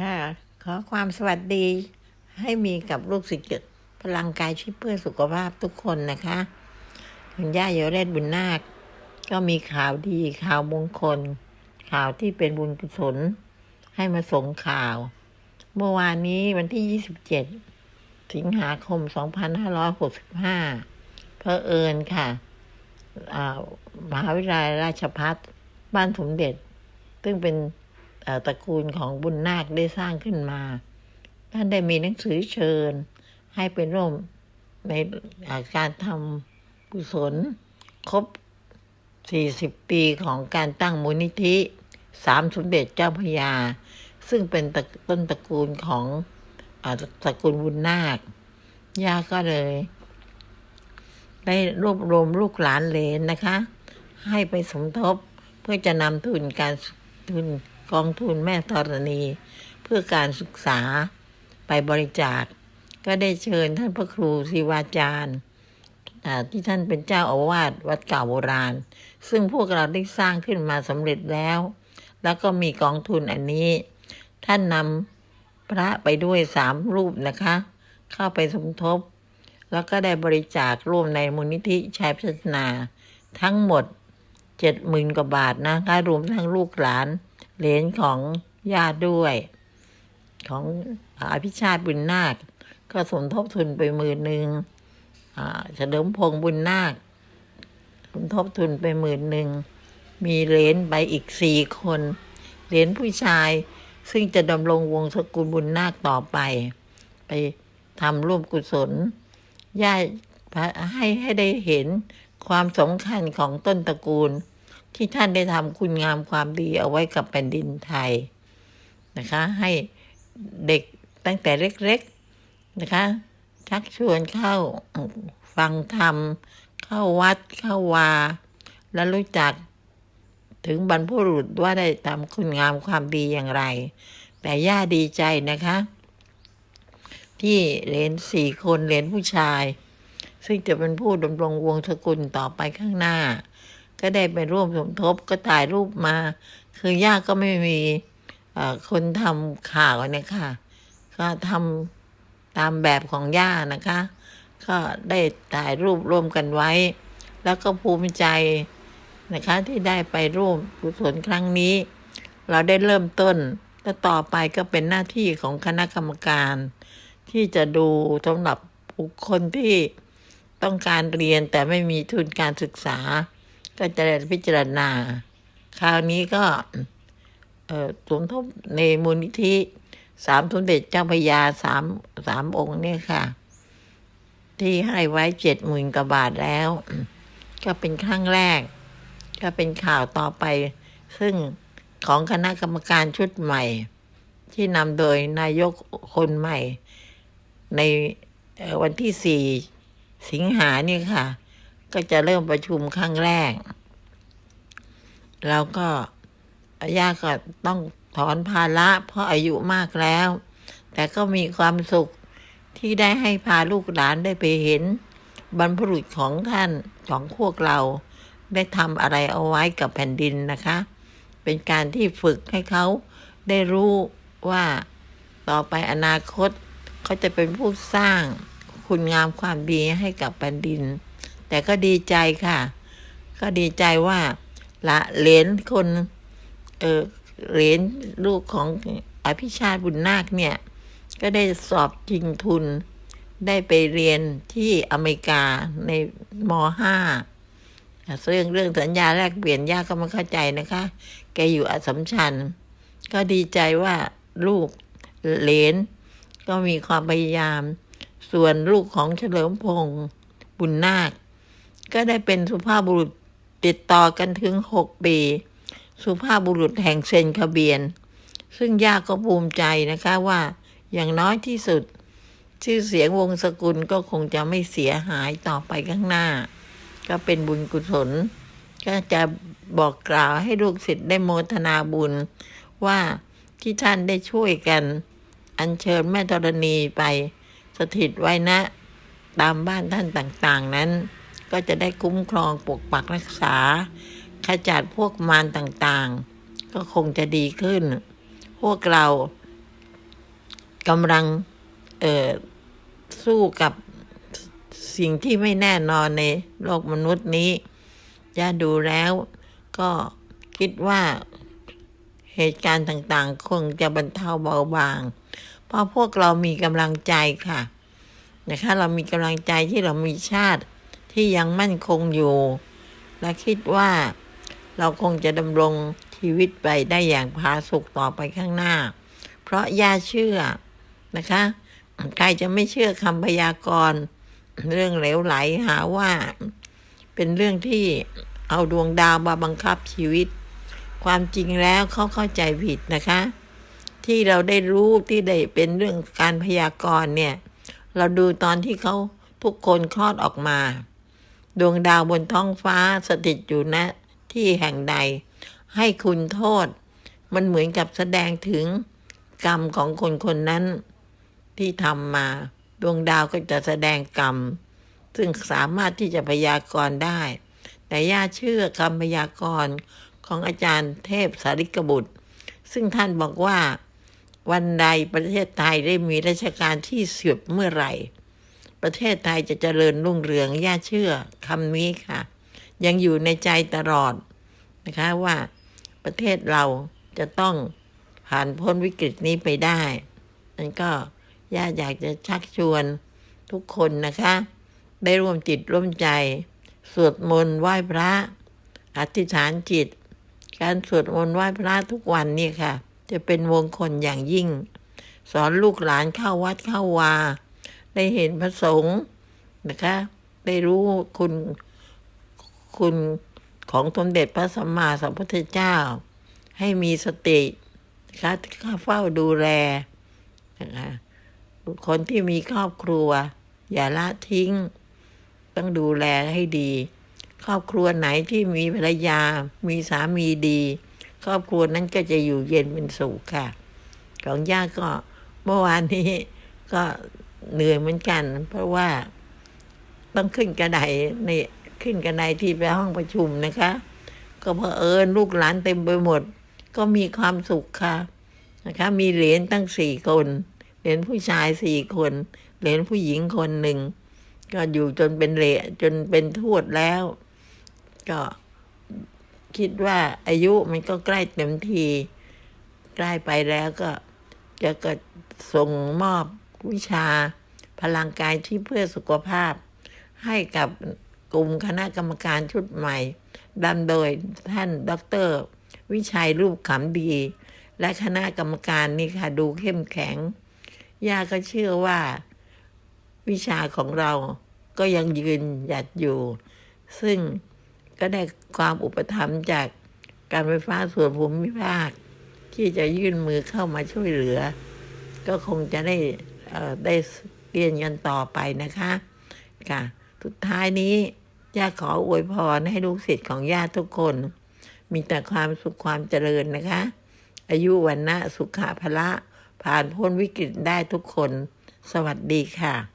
ค่ะ ขอความสวัสดีให้มีกับลูกศิษย์พลังกายชีพเพื่อสุขภาพทุกคนนะคะคุณย่าโยเรศบุญนาค ก็มีข่าวดีข่าวมงคล ข่าวที่เป็นบุญกุศล ให้มาส่งข่าว เมื่อวานนี้วันที่ 27 สิงหาคม 2565 เพอเอิญค่ะมหาวิทยาลัยราชพัฒบ้านสมเด็จ ซึ่งเป็น ตระกูลของบุญนาคได้สร้างขึ้นมาท่านได้มีหนังสือเชิญ ให้ไปร่วมในการทำกุศล ครบ 40 ปีของการตั้งมูลนิธิสามสมเด็จเจ้าพยา ซึ่งเป็นต้นตระกูลของอตระกูลบุญนาค ย่าก็เลย ได้รวบรวมลูกหลานเลนนะคะ ให้ไปสมทบเพื่อจะนำทุนการทุน กองทุนแม่ธรณี เพื่อการศึกษาไปบริจาค ก็ได้เชิญท่านพระครูศิวาจารย์ที่ท่านเป็นเจ้าอาวาสวัดเก่าโบราณ ซึ่งพวกเราได้สร้างขึ้นมาสำเร็จแล้ว แล้วก็มีกองทุนอันนี้ ท่านนำพระไปด้วยสามรูปนะคะ เข้าไปสมทบ แล้วก็ได้บริจาคร่วมในมูลนิธิชัยพัฒนา ทั้งหมดเจ็ดหมื่นกว่าบาทนะคะรวมทั้งลูกหลาน เหลนของญาติด้วย ของอภิชาติบุญนาค ก็สมทบทุนไปหมื่นหนึ่งอาเฉลิมพงษ์บุญนาค สมทบทุนไปหมื่นหนึ่ง มีเหรนไปอีกสี่คน เหรนผู้ชายซึ่งจะดำรงวงศกุลบุญนาคต่อไป ไปทำร่วมกุศลย่าให้ให้ได้เห็นความสำคัญของต้นตระกูล ที่ท่านได้ทำคุณงามความดีเอาไว้กับแผ่นดินไทยนะคะ ให้เด็กตั้งแต่เล็กๆนะคะ ชักชวนเข้าฟังธรรม เข้าวัดเข้าวา และรู้จักถึงบรรพบุรุษว่าได้ทำคุณงามความดีอย่างไร แต่ย่าดีใจนะคะ ที่เหลนสี่คนเหลนผู้ชาย ซึ่งจะเป็นผู้ดำรงวงศกุลต่อไปข้างหน้า ก็ได้ไปร่วมสมทบก็ถ่ายรูปมา คือย่าก็ไม่มีคนทำข่าวเนี่ยค่ะ ก็ทำตามแบบของย่านะคะ ก็ได้ถ่ายรูปร่วมกันไว้ แล้วก็ภูมิใจนะคะที่ได้ไปร่วมกุศลครั้งนี้ เราได้เริ่มต้นแล้วต่อไปก็เป็นหน้าที่ของคณะกรรมการ ที่จะดูสำหรับบุคคลที่ต้องการเรียนแต่ไม่มีทุนการศึกษา ก็จะได้พิจารณา คราวนี้ก็เออสมทบในมูลนิธิสามสมเด็จเจ้าพยาสามสามองค์เนี่ยค่ะ ที่ให้ไว้เจ็ดหมื่นกว่าบาทแล้ว ก็เป็นครั้งแรก ก็เป็นข่าวต่อไป ซึ่งของคณะกรรมการชุดใหม่ ที่นำโดยนายกคนใหม่ ในวันที่สี่สิงหาเนี่ยค่ะ ก็จะเริ่มประชุมครั้งแรก แล้วก็ย่าก็ต้องถอนภาระเพราะอายุมากแล้ว แต่ก็มีความสุขที่ได้ให้พาลูกหลานได้ไปเห็น บรรพบุรุษของท่านของพวกเราได้ทำอะไรเอาไว้กับแผ่นดินนะคะ เป็นการที่ฝึกให้เขาได้รู้ว่าต่อไปอนาคตเขาจะเป็นผู้สร้างคุณงามความดีให้กับแผ่นดิน แต่ก็ดีใจค่ะ ก็ดีใจว่าละเหรนคนเออเหรนลูกของอภิชาติบุญนาคเนี่ย ก็ได้สอบจริงทุน ได้ไปเรียนที่อเมริกาในม .5 เรื่องเรื่องสัญญาแลกเปลี่ยนยากก็ไม่เข้าใจนะคะ แกอยู่อสมชัญ ก็ดีใจว่าลูกเหลน ก็มีความพยายาม ส่วนลูกของเฉลิมพงศ์บุญนาค ก็ได้เป็นสุภาพบุรุษติดต่อกันถึงหกปี สุภาพบุรุษแห่งเซนคาเบียน ซึ่งย่าก็ภูมิใจนะคะว่าอย่างน้อยที่สุด ชื่อเสียงวงศกุลก็คงจะไม่เสียหายต่อไปข้างหน้า ก็เป็นบุญกุศล ก็จะบอกกล่าวให้ลูกศิษย์ได้โมทนาบุญว่าที่ท่านได้ช่วยกัน อัญเชิญแม่ธรณีไปสถิตไว้นะ ตามบ้านท่านต่างๆนั้น ก็จะได้คุ้มครองปกปักรักษา ขจัดพวกมารต่างๆ ก็คงจะดีขึ้น พวกเรากำลังเอ่อสู้กับสิ่งที่ไม่แน่นอนในโลกมนุษย์นี้ย่าดูแล้วก็คิดว่าเหตุการณ์ต่างๆ คงจะบรรเทาเบาบาง เพราะพวกเรามีกำลังใจค่ะ นะคะ เรามีกำลังใจที่เรามีชาติ ที่ยังมั่นคงอยู่ และคิดว่าเราคงจะดำรงชีวิตไปได้อย่างผาสุกต่อไปข้างหน้า เพราะย่าเชื่อนะคะใครจะไม่เชื่อคำพยากรณ์เรื่องเหลวไหลหาว่า เป็นเรื่องที่เอาดวงดาวมาบังคับชีวิต ความจริงแล้วเขาเข้าใจผิดนะคะ ที่เราได้รู้ที่ได้เป็นเรื่องการพยากรณ์เนี่ย เราดูตอนที่เขาทุกคนคลอดออกมา ดวงดาวบนท้องฟ้าสถิตอยู่ณที่แห่งใด ให้คุณโทษ มันเหมือนกับแสดงถึงกรรมของคนคนนั้น ที่ทำมา ดวงดาวก็จะแสดงกรรม ซึ่งสามารถที่จะพยากรณ์ได้ แต่ย่าเชื่อคำพยากรณ์ของอาจารย์เทพสาริกบุตร ซึ่งท่านบอกว่า วันใดประเทศไทยได้มีราชการที่สืบเมื่อไหร่ ประเทศไทยจะเจริญรุ่งเรืองย่าเชื่อคำนี้ค่ะ ยังอยู่ในใจตลอดนะคะว่าประเทศเราจะต้องผ่านพ้นวิกฤตนี้ไปได้นั่นก็ย่าอยากจะชักชวนทุกคนนะคะ ได้ร่วมจิตร่วมใจ สวดมนต์ไหว้พระ อธิษฐานจิต การสวดมนต์ไหว้พระทุกวันนี่ค่ะ จะเป็นวงคลอย่างยิ่ง สอนลูกหลานเข้าวัดเข้าวา ได้เห็นพระสงฆ์นะคะ ได้รู้คุณคุณของสมเด็จพระสัมมาสัมพุทธเจ้า ให้มีสตินะคะข้าเฝ้าดูแลนะคะคนที่มีครอบครัว อย่าละทิ้ง ต้องดูแลให้ดี ครอบครัวไหนที่มีภรรยา มีสามีดี ครอบครัวนั้นก็จะอยู่เย็นเป็นสุขค่ะ ของย่าก็เมื่อวานนี้ก็ เหนื่อยเหมือนกัน เพราะว่าต้องขึ้นกระไดในขึ้นกระไดที่ไปห้องประชุมนะคะ ก็เพอเอิญลูกหลานเต็มไปหมด ก็มีความสุขค่ะนะคะ มีเหรียญตั้งสี่คนเหรียญผู้ชายสี่คนเหรียญผู้หญิงคนหนึ่งก็อยู่จนเป็นเหรียญจนเป็นทวดแล้ว ก็คิดว่าอายุมันก็ใกล้เต็มที ใกล้ไปแล้วก็จะก็ส่งมอบ วิชา พลังกายที่เพื่อสุขภาพ ให้กับกลุ่มคณะกรรมการชุดใหม่ดำโดยท่านดร วิชัยรูปขำดี และคณะกรรมการนี่ค่ะดูเข้มแข็ง ย่าก็เชื่อว่า วิชาของเราก็ยังยืนหยัดอยู่ ซึ่งก็ได้ความอุปถัมภ์จากการไฟฟ้าส่วนภูมิภาค ที่จะยื่นมือเข้ามาช่วยเหลือ ก็คงจะได้ ได้เรียนกันต่อไปนะคะค่ะสุดท้ายนี้ย่าขออวยพรให้ลูกศิษย์ของย่าทุกคน มีแต่ความสุขความเจริญนะคะ อายุวันนะสุขะพละ ผ่านพ้นวิกฤตได้ทุกคน สวัสดีค่ะ